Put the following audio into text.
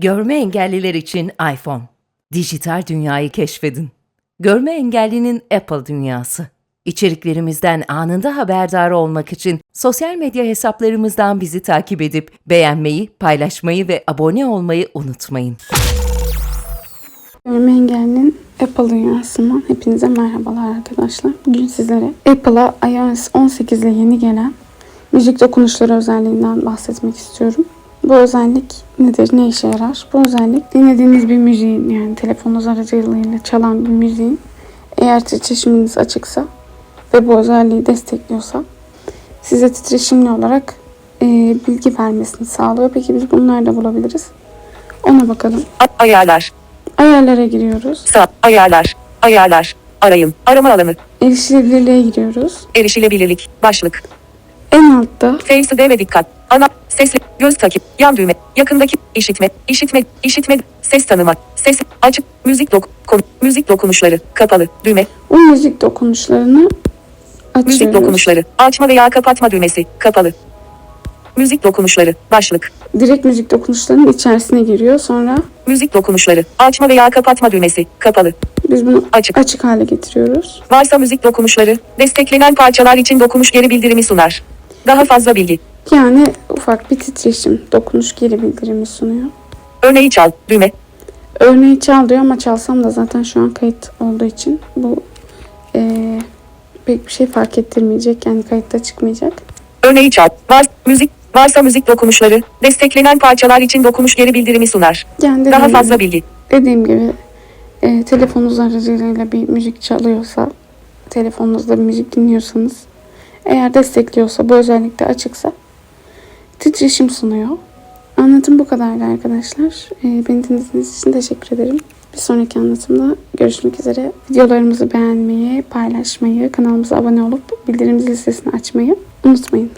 Görme engelliler için iPhone. Dijital dünyayı keşfedin. Görme engellinin Apple dünyası. İçeriklerimizden anında haberdar olmak için sosyal medya hesaplarımızdan bizi takip edip beğenmeyi, paylaşmayı ve abone olmayı unutmayın. Görme engellinin Apple dünyasından hepinize merhabalar arkadaşlar. Bugün sizlere Apple'a iOS 18 ile yeni gelen müzik dokunuşları özelliğinden bahsetmek istiyorum. Bu özellik nedir, ne işe yarar? Bu özellik dinlediğiniz bir müziğin yani telefonunuz aracılığıyla çalan bir müziğin eğer titreşiminiz açıksa ve bu özelliği destekliyorsa size titreşimli olarak e, bilgi vermesini sağlıyor. Peki biz bunu nerede bulabiliriz? Ona bakalım. Ayarlar. Ayarlara giriyoruz. Sağ. Ayarlar. Ayarlar. Arayın. Arama alanı. Erişilebilirliğe giriyoruz. Erişilebilirlik. Başlık. En altta Face ve dikkat. Ana. Sesli. Göz takip. Yan düğme. Yakındaki. işitme. işitme. işitme. Ses tanıma. Ses. Açık. Müzik dok. Konu. Müzik dokunuşları. Kapalı. Düğme. bu müzik dokunuşlarını açıyoruz. Müzik dokunuşları. Açma veya kapatma düğmesi. Kapalı. Müzik dokunuşları. Başlık. Direkt müzik dokunuşlarının içerisine giriyor. Sonra Müzik dokunuşları. Açma veya kapatma düğmesi. Kapalı. biz bunu Açık. açık hale getiriyoruz. Varsa müzik dokunuşları. Desteklenen parçalar için dokunuş geri bildirimi sunar. Daha fazla bilgi. Yani ufak bir titreşim, dokunuş geri bildirimi sunuyor. Örneği çal. Düğme. Örneği çal diyor ama çalsam da zaten şu an kayıt olduğu için bu eee, pek bir şey fark ettirmeyecek. Yani kayıtta çıkmayacak. Örneği çal. Var, müzik, varsa müzik dokunuşları, desteklenen parçalar için dokunuş geri bildirimi sunar. Yani Daha gibi- fazla bilgi. Dediğim gibi e, telefonunuz aracılığıyla bir müzik çalıyorsa, telefonunuzda müzik dinliyorsanız, eğer destekliyorsa, bu özellikle açıksa titreşim sunuyor. Anlatım bu kadardı arkadaşlar. E, beni dinlediğiniz için teşekkür ederim. Bir sonraki anlatımda görüşmek üzere. Videolarımızı beğenmeyi, paylaşmayı, kanalımıza abone olup bildirim listesini açmayı unutmayın.